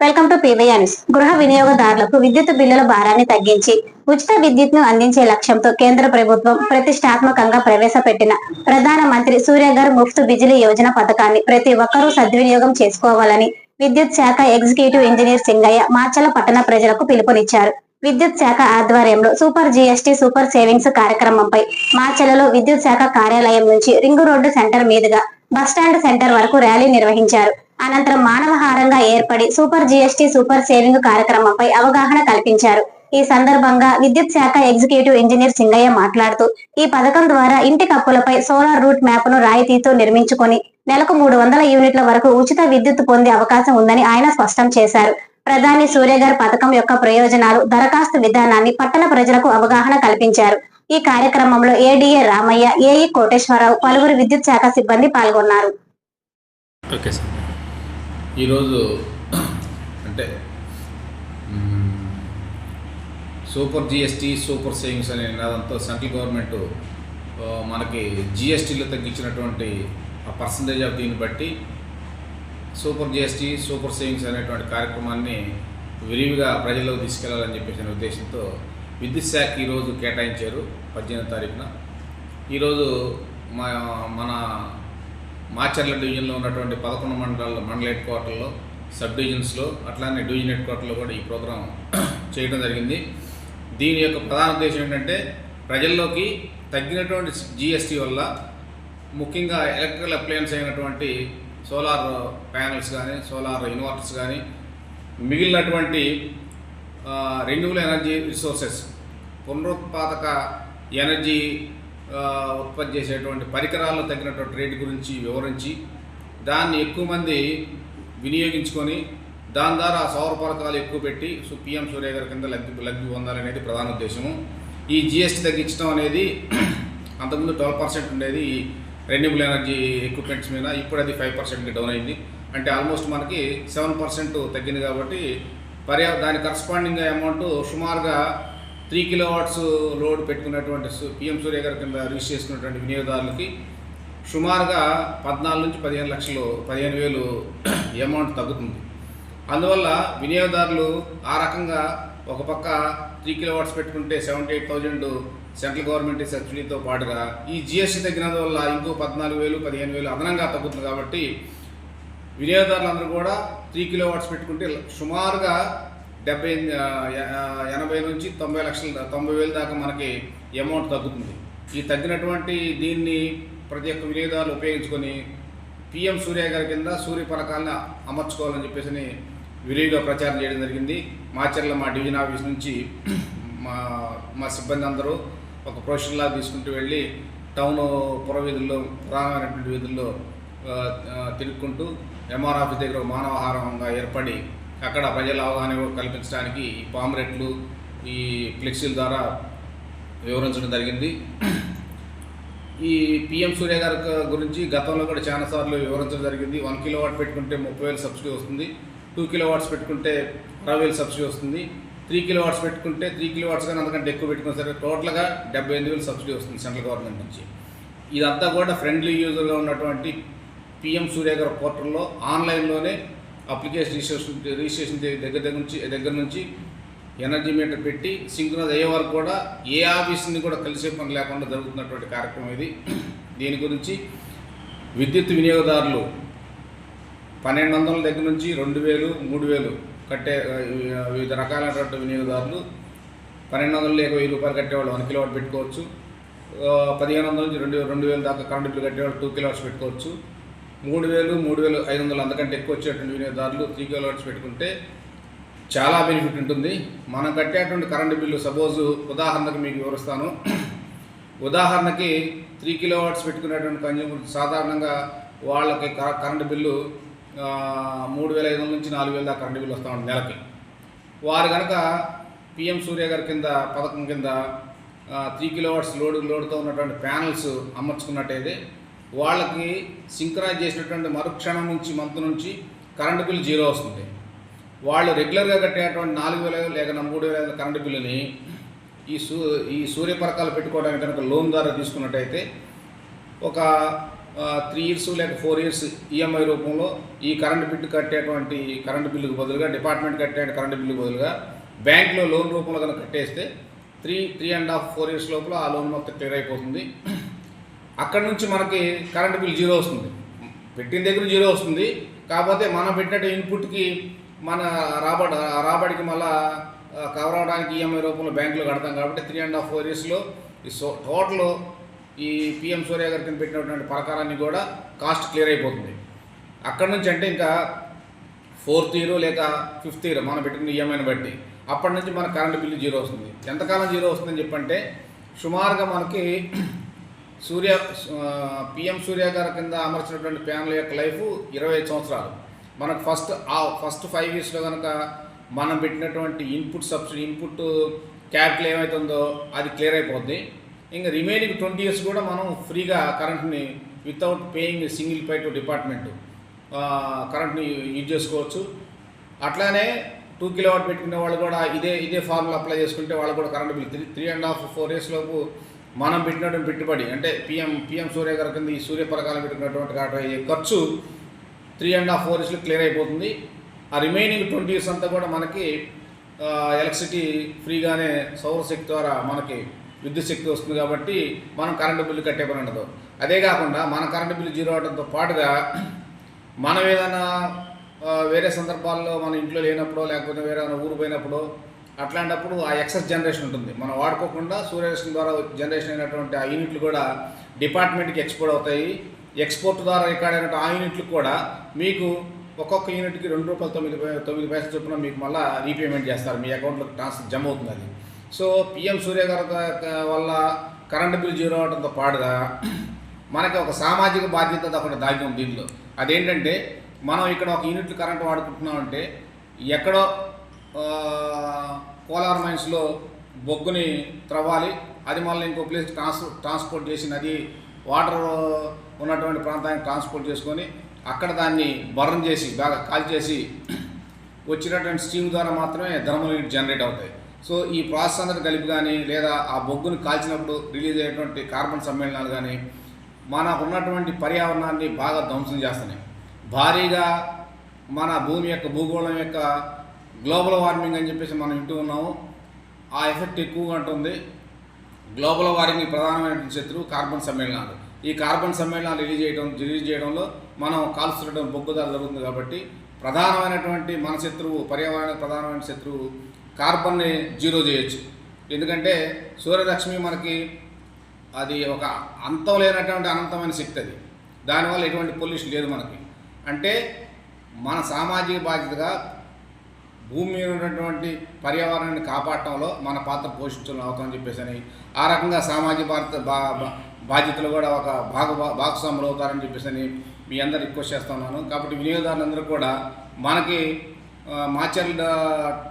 Welcome to PVR news గృహ వినియోగదారులకు విద్యుత్ బిల్లుల భారాన్ని తగ్గించి ఉచిత విద్యుత్ను అందించే లక్ష్యంతో కేంద్ర ప్రభుత్వం ప్రతిష్టాత్మకంగా ప్రవేశపెట్టిన ప్రధాన మంత్రి సూర్యఘర్ ముఫ్త్ బిజిలీ యోజన పథకాన్ని ప్రతి ఒక్కరూ సద్వినియోగం చేసుకోవాలని విద్యుత్ శాఖ ఎగ్జిక్యూటివ్ ఇంజనీర్ సింగయ్య మార్చల పట్టణ ప్రజలకు పిలుపునిచ్చారు. విద్యుత్ శాఖ ఆధ్వర్యంలో సూపర్ జీఎస్టీ సూపర్ సేవింగ్స్ కార్యక్రమంపై మార్చలలో విద్యుత్ శాఖ కార్యాలయం నుంచి రింగు రోడ్డు సెంటర్ మీదుగా బస్టాండ్ సెంటర్ వరకు ర్యాలీ నిర్వహించారు. అనంతరం మానవహారంగా ఏర్పడి సూపర్ జీఎస్టీ సూపర్ సేవింగ్ కార్యక్రమంపై అవగాహన కల్పించారు. ఈ సందర్భంగా విద్యుత్ శాఖ ఎగ్జిక్యూటివ్ ఇంజనీర్ సింగయ్య మాట్లాడుతూ ఈ పథకం ద్వారా ఇంటి కప్పులపై సోలార్ రూట్ మ్యాప్ను రాయితీతో నిర్మించుకొని నెలకు మూడు వందల యూనిట్ల వరకు ఉచిత విద్యుత్ పొందే అవకాశం ఉందని ఆయన స్పష్టం చేశారు. ప్రధాని సూర్యగర్ పథకం యొక్క ప్రయోజనాలు దరఖాస్తు విధానాన్ని పట్టణ ప్రజలకు అవగాహన కల్పించారు. ఈ కార్యక్రమంలో ఏడీఏ రామయ్య ఏఈ కోటేశ్వరరావు పలువురు విద్యుత్ శాఖ సిబ్బంది పాల్గొన్నారు. Okay sir. ఈరోజు అంటే సూపర్ జిఎస్టీ సూపర్ సేవింగ్స్ అనే నినాదంతో సెంట్రల్ గవర్నమెంట్ మనకి జిఎస్టీలో తగ్గించినటువంటి ఆ పర్సంటేజ్ ఆఫ్ దీన్ని బట్టి సూపర్ జిఎస్టీ సూపర్ సేవింగ్స్ అనేటువంటి కార్యక్రమాన్ని విరివిగా ప్రజల్లోకి తీసుకెళ్ళాలని చెప్పేసి ఉద్దేశంతో విద్యుత్ శాఖ ఈరోజు కేటాయించారు పద్దెనిమిది తారీఖున. ఈరోజు మా మన మాచర్ల డివిజన్లో ఉన్నటువంటి పదకొండు మండలాల్లో మండల హెడ్ క్వార్టర్లో సబ్ డివిజన్స్లో అట్లానే డివిజన్ హెడ్ క్వార్టర్లో కూడా ఈ ప్రోగ్రాం చేయడం జరిగింది. దీని యొక్క ప్రధాన ఉద్దేశం ఏంటంటే ప్రజల్లోకి తగ్గినటువంటి జిఎస్టీ వల్ల ముఖ్యంగా ఎలక్ట్రికల్ అప్లయన్స్ అయినటువంటి సోలార్ ప్యానల్స్ కానీ సోలార్ ఇన్వర్టర్స్ కానీ మిగిలినటువంటి రెన్యూబుల్ ఎనర్జీ రిసోర్సెస్ పునరుత్పాదక ఎనర్జీ ఉత్పత్తి చేసేటువంటి పరికరాల్లో తగినటువంటి రేటు గురించి వివరించి దాన్ని ఎక్కువ మంది వినియోగించుకొని దాని ద్వారా సౌర పథకాలు ఎక్కువ పెట్టి సు- పిఎం సూర్య గారి కింద లబ్ధి లబ్ధి పొందాలనేది ప్రధాన ఉద్దేశము. ఈ జిఎస్టీ తగ్గించడం అనేది అంతకుముందు ట్వెల్వ్ పర్సెంట్ ఉండేది ఈ రెన్యూబుల్ ఎనర్జీ ఎక్విప్మెంట్స్ మీద ఇప్పుడు అది ఫైవ్ పర్సెంట్కి డౌన్ అయింది. అంటే ఆల్మోస్ట్ మనకి సెవెన్ పర్సెంట్ తగ్గింది కాబట్టి పర్యా దాని కరస్పాండింగ్ అమౌంట్ సుమారుగా త్రీ కిలో వాట్స్ లోడ్ పెట్టుకున్నటువంటి పిఎం సూర్య గారి కింద రిజిస్టర్ చేసుకున్నటువంటి వినియోగదారులకి సుమారుగా పద్నాలుగు నుంచి పదిహేను లక్షలు పదిహేను వేలు అమౌంట్ తగ్గుతుంది. అందువల్ల వినియోగదారులు ఆ రకంగా ఒక పక్క త్రీ కిలో వాట్స్ పెట్టుకుంటే seventy eight thousand central government సబ్సిడీతో పాటుగా ఈ జిఎస్టీ తగ్గినందువల్ల ఇంకో పద్నాలుగు వేలు పదిహేను వేలు అదనంగా తగ్గుతుంది కాబట్టి వినియోగదారులందరూ కూడా త్రీ కిలో వాట్స్ పెట్టుకుంటే సుమారుగా డెబ్బై ఎనభై నుంచి తొంభై లక్షల తొంభై వేలు దాకా మనకి అమౌంట్ తగ్గుతుంది. ఈ తగ్గినటువంటి దీన్ని ప్రతి ఒక్క వినియోగదారులు ఉపయోగించుకొని పిఎం సూర్య గారి కింద సూర్య పథకాలను అమర్చుకోవాలని చెప్పేసి విరివిగా ప్రచారం చేయడం జరిగింది. మాచర్ల మా డివిజన్ ఆఫీస్ నుంచి మా మా సిబ్బంది అందరూ ఒక ప్రొఫెషన్లా తీసుకుంటూ వెళ్ళి టౌన్ పురవీధుల్లో ప్రధానమైనటువంటి వీధుల్లో తిరుక్కుంటూ ఎంఆర్ ఆఫీస్ దగ్గర మానవహారంగా ఏర్పడి అక్కడ ప్రజల అవగాహన కల్పించడానికి ఈ పాంప్లెట్లు ఈ ఫ్లెక్సీల ద్వారా వివరించడం జరిగింది. ఈ పిఎం సూర్య గారి గురించి గతంలో కూడా చాలా సార్లు వివరించడం జరిగింది. వన్ కిలో వాట్ పెట్టుకుంటే ముప్పై వేలు సబ్సిడీ వస్తుంది. టూ కిలో వాట్స్ పెట్టుకుంటే అరవై వేలు సబ్సిడీ వస్తుంది. త్రీ కిలో వాట్స్ పెట్టుకుంటే త్రీ కిలో వాట్స్ కానీ అంతకంటే ఎక్కువ పెట్టుకున్నా సరే టోటల్గా డెబ్బై ఎనిమిది వేలు సబ్సిడీ వస్తుంది సెంట్రల్ గవర్నమెంట్ నుంచి. ఇదంతా కూడా ఫ్రెండ్లీ యూజర్గా ఉన్నటువంటి పిఎం సూర్య గారి పోర్టల్లో ఆన్లైన్లోనే అప్లికేషన్ రిజిస్ట్రేషన్ రిజిస్ట్రేషన్ దగ్గర దగ్గర నుంచి దగ్గర నుంచి ఎనర్జీ మీటర్ పెట్టి సింక్రనైజ్ అయ్యే వరకు కూడా ఏ ఆఫీస్ని కూడా కలిసే పని లేకుండా జరుగుతున్నటువంటి కార్యక్రమం ఇది. దీని గురించి విద్యుత్ వినియోగదారులు పన్నెండు వందల దగ్గర నుంచి రెండు వేలు మూడు వేలు కట్టే వివిధ రకాలైనటువంటి వినియోగదారులు పన్నెండు వందల లేక వెయ్యి రూపాయలు కట్టేవాళ్ళు వన్ కిలోవాట్ పెట్టుకోవచ్చు. పదిహేను వందల నుంచి రెండు రెండు వేలు దాకా కరెంట్ బిల్లు కట్టేవాళ్ళు టూ కిలోవాట్స్ పెట్టుకోవచ్చు. మూడు వేలు మూడు వేలు ఐదు వందలు అంతకంటే ఎక్కువ వచ్చేటువంటి వినియోగదారులు త్రీ కిలోవాట్స్ పెట్టుకుంటే చాలా బెనిఫిట్ ఉంటుంది. మనం కట్టేటువంటి కరెంటు బిల్లు సపోజ్ ఉదాహరణకు మీకు వివరిస్తాను. ఉదాహరణకి త్రీ కిలోవాట్స్ పెట్టుకునేటువంటి కన్జ్యూమర్ సాధారణంగా వాళ్ళకి క- కరెంటు బిల్లు మూడు వేల ఐదు వందల నుంచి నాలుగు వేల దాకా కరెంటు బిల్లు వస్తూ ఉంటుంది నెలకి. వారు కనుక పిఎం సూర్య గారి కింద పథకం కింద త్రీ కిలోవాట్స్ లోడ్ లోడ్తో ఉన్నటువంటి ప్యానల్స్ అమర్చుకున్నట్టయితే వాళ్ళకి సింక్రైజ్ చేసినటువంటి మరుక్షణం నుంచి మంత్ నుంచి కరెంటు బిల్ జీరో వస్తుంది. వాళ్ళు రెగ్యులర్గా కట్టేటువంటి నాలుగు వేల లేక మూడు వేల కరెంటు బిల్లుని ఈ సూ ఈ సూర్యపరకాలు పెట్టుకోవడానికి కనుక లోన్ ద్వారా తీసుకున్నట్టయితే ఒక త్రీ ఇయర్స్ లేక ఫోర్ ఇయర్స్ ఈఎంఐ రూపంలో ఈ కరెంటు బిల్లు కట్టేటువంటి కరెంట్ బిల్లుకు బదులుగా డిపార్ట్మెంట్ కట్టే కరెంటు బిల్లుకు బదులుగా బ్యాంక్లో లోన్ రూపంలో కనుక కట్టేస్తే three three and half four years లోపల ఆ లోన్ మొత్తం క్లియర్ అయిపోతుంది. అక్కడ నుంచి మనకి కరెంట్ బిల్ జీరో వస్తుంది. పెట్టిన దగ్గర జీరో వస్తుంది. కాకపోతే మనం పెట్టినట్టు ఇన్పుట్కి మన రాబడి రాబడికి మళ్ళా కవర్ అవడానికి ఈఎంఐ రూపంలో బ్యాంకులో కడతాం. కాబట్టి త్రీ అండ్ హాఫ్ ఫోర్ ఇయర్స్లో ఈ సో టోటల్ ఈ పిఎం సూర్య గారి కింద పెట్టినటువంటి పథకాలన్నీ కూడా కాస్ట్ క్లియర్ అయిపోతుంది. అక్కడ నుంచి అంటే ఇంకా ఫోర్త్ ఇయర్ లేక ఫిఫ్త్ ఇయర్ మనం పెట్టిన ఈఎంఐని బట్టి అప్పటి నుంచి మన కరెంట్ బిల్లు జీరో వస్తుంది. ఎంతకాలం జీరో వస్తుందని చెప్పంటే సుమారుగా మనకి సూర్య పిఎం సూర్య గారి కింద అమర్చినటువంటి ప్యానల్ యొక్క లైఫ్ ఇరవై ఐదు సంవత్సరాలు. మనకు ఫస్ట్ ఆ ఫస్ట్ ఫైవ్ ఇయర్స్లో కనుక మనం పెట్టినటువంటి ఇన్పుట్ సబ్సిడీ ఇన్పుట్ క్యాపిటల్ ఏమవుతుందో అది క్లియర్ అయిపోద్ది. ఇంకా రిమైనింగ్ ట్వంటీ ఇయర్స్ కూడా మనం ఫ్రీగా కరెంట్ని without paying single pie to department కరెంట్ని యూజ్ చేసుకోవచ్చు. అట్లానే టూ కిలో వాట్ పెట్టుకునే వాళ్ళు కూడా ఇదే ఇదే ఫార్ములా అప్లై చేసుకుంటే వాళ్ళు కూడా current bill three three and half four years లోపు మనం పెట్టినటువంటి పెట్టుబడి అంటే పిఎం పిఎం సూర్య గారి కింద ఈ సూర్య పథకాలు పెట్టుకున్నటువంటి ఖర్చు త్రీ అండ్ హాఫ్ ఫోర్ ఇయర్స్లో క్లియర్ అయిపోతుంది. ఆ రిమైనింగ్ ట్వంటీ ఇయర్స్ అంతా కూడా మనకి ఎలక్ట్రిసిటీ ఫ్రీగానే సౌరశక్తి ద్వారా మనకి విద్యుత్ శక్తి వస్తుంది కాబట్టి మనం కరెంటు బిల్లు కట్టే పని ఉండదు. అదే కాకుండా మన కరెంటు బిల్లు జీరో అవడంతో పాటుగా మనం ఏదైనా వేరే సందర్భాల్లో మన ఇంట్లో లేనప్పుడు లేకపోతే వేరే ఏదైనా ఊరు పోయినప్పుడు అట్లాంటప్పుడు ఆ ఎక్సెస్ జనరేషన్ ఉంటుంది. మనం వాడుకోకుండా సూర్యరశ్మి ద్వారా జనరేషన్ అయినటువంటి ఆ యూనిట్లు కూడా డిపార్ట్మెంట్కి ఎక్స్పోర్ట్ అవుతాయి. ఎక్స్పోర్ట్ ద్వారా రికార్డ్ ఆ యూనిట్లు కూడా మీకు ఒక్కొక్క యూనిట్కి రెండు రూపాయలు తొమ్మిది తొమ్మిది పైసలు చొప్పున మీకు మళ్ళీ రీపేమెంట్ చేస్తారు. మీ అకౌంట్లో ట్రాన్స్ఫర్ జమ అవుతుంది అది. సో పిఎం సూర్య గారి వల్ల కరెంటు బిల్ జీరో అవడంతో పాటుగా మనకి ఒక సామాజిక బాధ్యత ఒకటి దాగి ఉంది దీనిలో అదేంటంటే మనం ఇక్కడ ఒక యూనిట్లు కరెంట్ వాడుకుంటున్నామంటే ఎక్కడో కోలార్ మైన్స్లో బొగ్గుని త్రవ్వాలి. అది మళ్ళీ ఇంకో ప్లేస్ ట్రాన్స్ ట్రాన్స్పోర్ట్ చేసి నది వాటర్ ఉన్నటువంటి ప్రాంతానికి ట్రాన్స్పోర్ట్ చేసుకొని అక్కడ దాన్ని బర్న్ చేసి బాగా కాల్ చేసి వచ్చినటువంటి స్టీమ్ ద్వారా మాత్రమే థర్మల్ యూనిట్ జనరేట్ అవుతాయి. సో ఈ ప్రాసెస్ అంతా కలిపి కానీ లేదా ఆ బొగ్గును కాల్చినప్పుడు రిలీజ్ అయ్యేటువంటి కార్బన్ సమ్మేళనాలు కానీ మనకు ఉన్నటువంటి పర్యావరణాన్ని బాగా ధ్వంసం చేస్తున్నాయి. భారీగా మన భూమి యొక్క భూగోళం యొక్క గ్లోబల్ వార్మింగ్ అని చెప్పేసి మనం వింటూ ఉన్నాము. ఆ ఎఫెక్ట్ ఎక్కువగా ఉంటుంది. గ్లోబల్ వార్మింగ్ ప్రధానమైన శత్రువు కార్బన్ సమ్మేళనాలు. ఈ కార్బన్ సమ్మేళనాలు రిలీజ్ చేయడం రిలీజ్ చేయడంలో మనం కాలుస్తుండడం బొగ్గుదల జరుగుతుంది కాబట్టి ప్రధానమైనటువంటి మన శత్రువు పర్యావరణ ప్రధానమైన శత్రువు కార్బన్ని జీరో చేయొచ్చు. ఎందుకంటే సూర్యలక్ష్మి మనకి అది ఒక అంతం లేనటువంటి అనంతమైన శక్తి అది. దానివల్ల ఎటువంటి పొల్యూషన్ లేదు మనకి. అంటే మన సామాజిక బాధ్యతగా భూమి మీద ఉన్నటువంటి పర్యావరణాన్ని కాపాడటంలో మన పాత్ర పోషించడం అవుతామని చెప్పేసి అని ఆ రకంగా సామాజిక భారత బా బా- బాధ్యతలు కూడా ఒక భాగ భాగస్వాములు అవుతారని చెప్పేసి అని మీ అందరు రిక్వెస్ట్ చేస్తున్నాను కాబట్టి వినియోగదారులందరూ కూడా మనకి మాచర్ల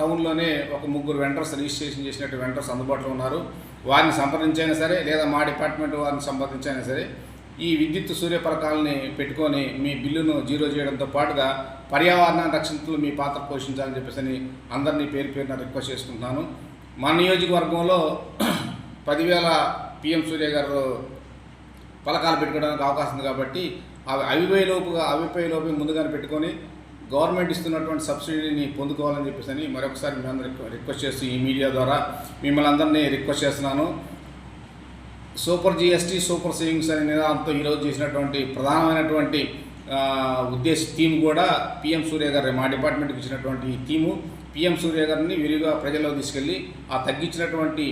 టౌన్లోనే ఒక ముగ్గురు వెండర్స్ రిజిస్ట్రేషన్ చేసినట్టు వెండర్స్ అందుబాటులో ఉన్నారు. వారిని సంప్రదించైనా సరే లేదా మా డిపార్ట్మెంట్ వారిని సంప్రదించైనా సరే ఈ విద్యుత్ సూర్యపరకాలని పెట్టుకొని మీ బిల్లును జీరో చేయడంతో పాటుగా పర్యావరణాన్ని రక్షించడంలో మీ పాత్ర పోషించాలని చెప్పేసి అని అందరినీ పేరు పేరున రిక్వెస్ట్ చేసుకుంటున్నాను. మా నియోజకవర్గంలో పదివేల పిఎం సూర్య గారు పలకాలు పెట్టుకోవడానికి అవకాశం ఉంది కాబట్టి అవి అవిపోయే లోపుగా అవిపోయే లోపు ముందుగానే పెట్టుకొని గవర్నమెంట్ ఇస్తున్నటువంటి సబ్సిడీని పొందుకోవాలని చెప్పేసి అని మరొకసారి మీ అందరికి రిక్వెస్ట్ చేస్తూ ఈ మీడియా ద్వారా మిమ్మల్ని అందరినీ రిక్వెస్ట్ చేస్తున్నాను. సూపర్ జిఎస్టీ సూపర్ సేవింగ్స్ అనే నినాదంతో ఈరోజు చేసినటువంటి ప్రధానమైనటువంటి ఉద్దేశ థీమ్ కూడా పిఎం సూర్య గారి మా డిపార్ట్మెంట్కి ఇచ్చినటువంటి ఈ థీము. పిఎం సూర్య గారిని విరిగా ప్రజల్లో తీసుకెళ్ళి ఆ తగ్గించినటువంటి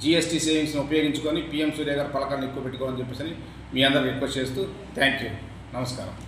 జిఎస్టీ సేవింగ్స్ని ఉపయోగించుకొని పిఎం సూర్య గారి పలకాలను ఎక్కువ పెట్టుకోవాలని చెప్పేసి మీ అందరూ రిక్వెస్ట్ చేస్తూ థ్యాంక్ యూ. నమస్కారం.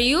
మరియు